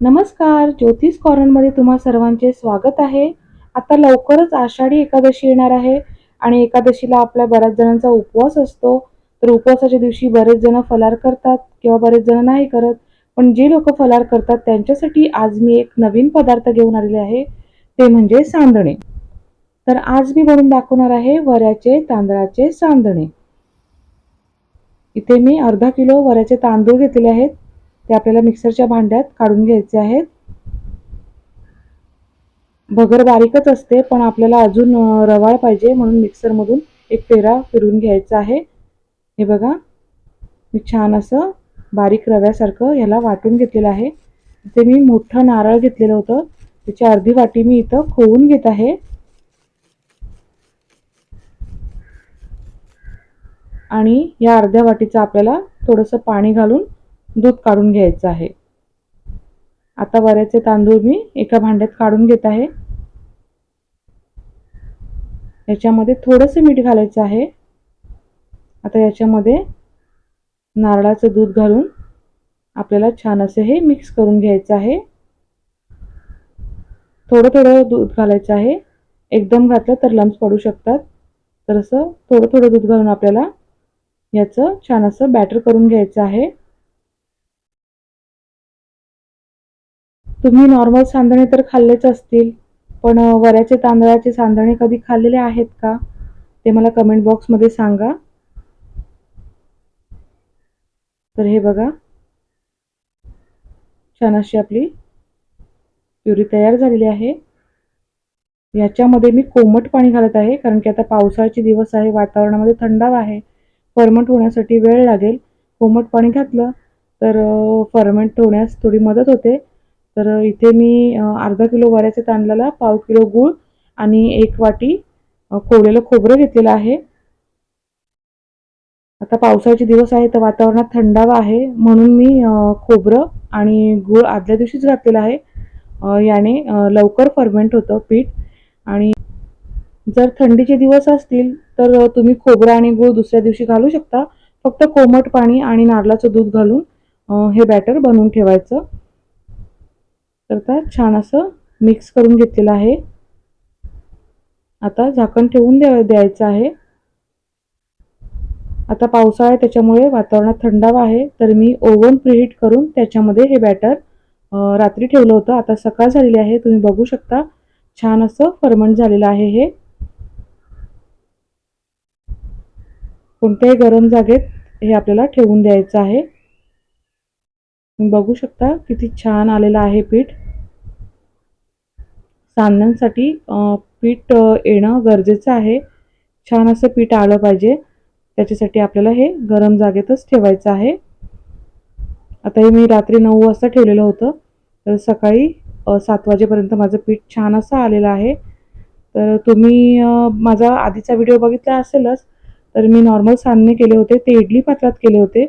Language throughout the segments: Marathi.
नमस्कार ज्योतिष कॉर्नरमध्ये तुम्हा सर्वांचे स्वागत आहे. आता लवकरच आषाढी एकादशी येणार आहे आणि एकादशीला आपल्या बऱ्याच जणांचा उपवास असतो. तर उपवासाच्या दिवशी बरेच जण फलार करतात किंवा बरेच जण नाही करत. पण जे लोक फलार करतात त्यांच्यासाठी आज मी एक नवीन पदार्थ घेऊन आलेले आहे. ते म्हणजे सांदणे. तर आज मी बनवून दाखवणार आहे वऱ्याचे तांदळाचे सांदणे. इथे मी अर्धा किलो वऱ्याचे तांदूळ घेतलेले आहेत. ते आपल्याला मिक्सरच्या भांड्यात काढून घ्यायचे आहेत. भगर बारीकच असते पण आपल्याला अजून रवाळ पाहिजे म्हणून मिक्सरमधून एक पेरा फिरून घ्यायचा आहे. हे बघा. मी छान असं बारीक रव्यासारखं ह्याला वाटून घेतलेलं आहे. इथे मी मोठं नारळ घेतलेलं होतं. त्याची अर्धी वाटी मी इथं खोवून घेत आहे. आणि या अर्ध्या वाटीचं आपल्याला थोडंसं पाणी घालून दूध काढून घ्यायचं आहे. आता वऱ्याचे तांदूळ मी एका भांड्यात काढून घेत आहे. याच्यामध्ये थोडंसं मीठ घालायचं आहे. आता याच्यामध्ये नारळाचं दूध घालून आपल्याला छान असे हे मिक्स करून घ्यायचं आहे. थोडं थोडं दूध घालायचं आहे. एकदम घातलं तर लम्स पडू शकतात. तर असं थोडं थोडं दूध घालून आपल्याला याचं छान असं बॅटर करून घ्यायचं आहे. तुम्ही नॉर्मल सांदणे तर खाल्लेच असतील पण वऱ्याचे तांदळाचे सांदणे कधी खाल्लेले आहेत का? ते मला कमेंट बॉक्समध्ये सांगा. तर हे बघा. छान अशी आपली प्युरी तयार झालेली आहे. याच्यामध्ये मी कोमट पाणी घालत आहे कारण की आता पावसाळ्याचे दिवस आहे वातावरणामध्ये थंडावा आहे. फर्मंट होण्यासाठी वेळ लागेल. कोमट पाणी घातलं तर फर्मेंट होण्यास थोडी मदत होते. तर इथे मी अर्धा किलो वऱ्याच्या तांदळाला पाव किलो गूळ आणि एक वाटी कोवलेलं खोबरं घेतलेलं आहे. आता पावसाळ्याचे दिवस आहे तर वातावरणात थंडावा आहे. म्हणून मी खोबरं आणि गूळ आदल्या दिवशीच घातलेलं आहे. याने लवकर फर्मेंट होतं पीठ. आणि जर थंडीचे दिवस असतील तर तुम्ही खोबरं आणि गूळ दुसऱ्या दिवशी घालू शकता. फक्त कोमट पाणी आणि नारळाचं दूध घालून हे बॅटर बनवून ठेवायचं. तर छान असं मिक्स करून घेतलेलं आहे. आता झाकण ठेवून द्या द्यायचं आहे. आता पावसाळा आहे त्याच्यामुळे वातावरणात थंडावा आहे. तर मी ओव्हन प्रिहीट करून त्याच्यामध्ये हे बॅटर रात्री ठेवलं होतं. आता सकाळ झालेली आहे. तुम्ही बघू शकता. छान असं फर्मंट झालेलं आहे हे. कोणत्याही गरम जागेत हे आपल्याला ठेवून द्यायचं आहे. बघू शकता किती छान आलेलं आहे पीठ. सांडण्यासाठी पीठ येणं गरजेचं आहे. छान असं पीठ आलं पाहिजे. त्याच्यासाठी आपल्याला हे गरम जागेतच ठेवायचं आहे. आता हे मी रात्री नऊ वाजता ठेवलेलं होतं. तर सकाळी सात वाजेपर्यंत माझं पीठ छान असं आलेलं आहे. तर तुम्ही माझा आधीचा व्हिडिओ बघितला असेलच तर मी नॉर्मल सांडणे केले होते ते इडली पात्रात केले होते.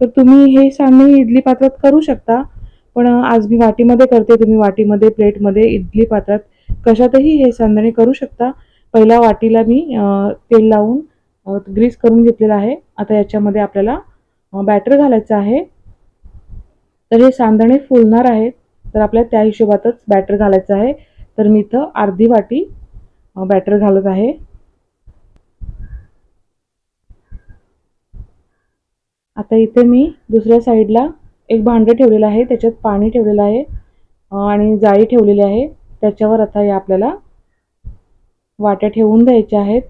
तर तुम्ही हे सांडणे इडली पात्रात करू शकता. पण आज मी वाटीमध्ये करते तुम्ही वाटीमध्ये प्लेटमध्ये इडली पात्रात कशातही हे सांदणे करू शकता. पहिल्या वाटीला मी तेल लावून ग्रीस करून घेतलेलं आहे. आता याच्यामध्ये आपल्याला बॅटर घालायचं आहे. तर हे सांदणे फुलणार आहेत. तर आपल्याला त्या हिशोबातच बॅटर घालायचं आहे. तर मी इथं अर्धी वाटी बॅटर घालत आहे. आता इथे मी दुसऱ्या साईडला एक भांडं ठेवलेलं आहे त्याच्यात पाणी ठेवलेलं आहे आणि जाळी ठेवलेली आहे. त्याच्यावर आता या आपल्याला वाट्या ठेवून द्यायच्या आहेत.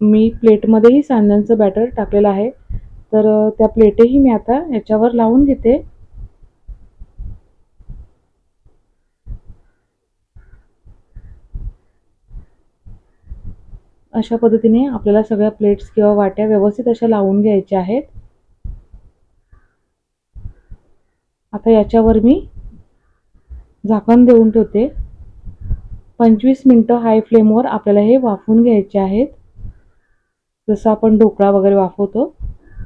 मी प्लेटमध्येही सांड्यांचं बॅटर टाकलेलं आहे. तर त्या प्लेटही मी आता याच्यावर लावून घेते. अशा पद्धतीने आपल्याला सगळ्या प्लेट्स किंवा वाट्या व्यवस्थित अशा लावून घ्यायच्या आहेत. आता याच्यावर मी झाकण देऊन ठेवते. पंचवीस मिनटं हाय फ्लेमवर आपल्याला हे वाफवून घ्यायचे आहेत. जसं आपण ढोकळा वगैरे वाफवतो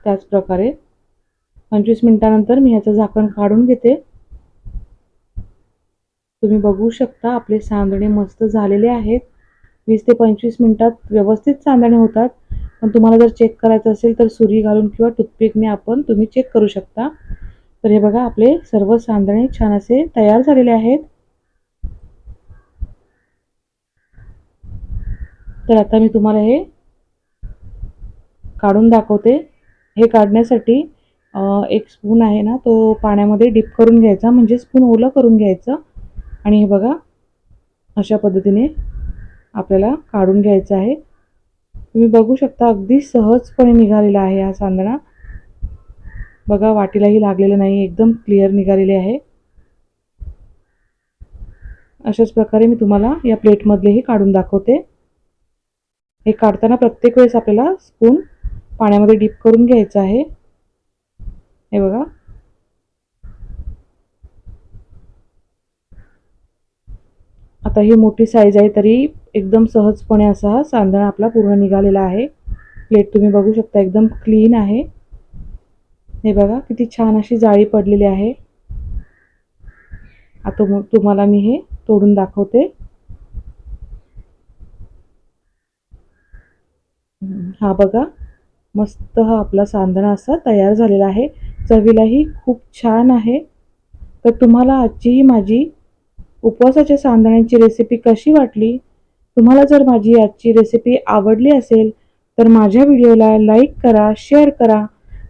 त्याच प्रकारे. पंचवीस मिनटानंतर मी ह्याचं झाकण काढून घेते. तुम्ही बघू शकता आपले सांदणे मस्त झालेले आहेत. वीस ते पंचवीस मिनटात व्यवस्थित सांदणे होतात. पण तुम्हाला जर चेक करायचं असेल तर सुरी घालून किंवा टूथपिकने आपण तुम्ही चेक करू शकता. तर हे बघा आपले सर्व सांदणे छान असे तयार झालेले आहेत. तर आता मी तुम्हाला हे काढून दाखवते. हे काढण्यासाठी एक स्पून आहे ना तो पाण्यामध्ये डिप करून घ्यायचा म्हणजे स्पून ओलं करून घ्यायचं. आणि हे बघा अशा पद्धतीने आपल्याला काढून घ्यायचं आहे. तुम्ही बघू शकता अगदी सहजपणे निघालेला आहे हा सांदणा बघा वाटीलाही लागलेलं नाही एकदम क्लिअर निघालेले आहे. अशाच प्रकारे मी तुम्हाला या प्लेटमधलेही काढून दाखवते. हे काढताना प्रत्येक वेळेस आपल्याला स्पून पाण्यामध्ये डीप करून घ्यायचं आहे. हे बघा. आता ही मोठी साईज आहे तरी एकदम सहजपणे असा हा सांदणा आपला पूर्ण निघालेला आहे. प्लेट तुम्ही बघू शकता एकदम क्लीन आहे. हे बघा किती छान अशी जाळी पडलेली आहे. आता मग तुम्हाला मी हे तोडून दाखवते. हा बघा मस्त हा आपला सांदणा असा तयार झालेला आहे. चवीलाही खूप छान आहे. तर तुम्हाला आजची ही माझी उपवासाच्या सांदण्यांची रेसिपी कशी वाटली? तुम्हाला जर माझी आजची रेसिपी आवडली असेल तर माझ्या व्हिडिओला लाईक करा शेअर करा.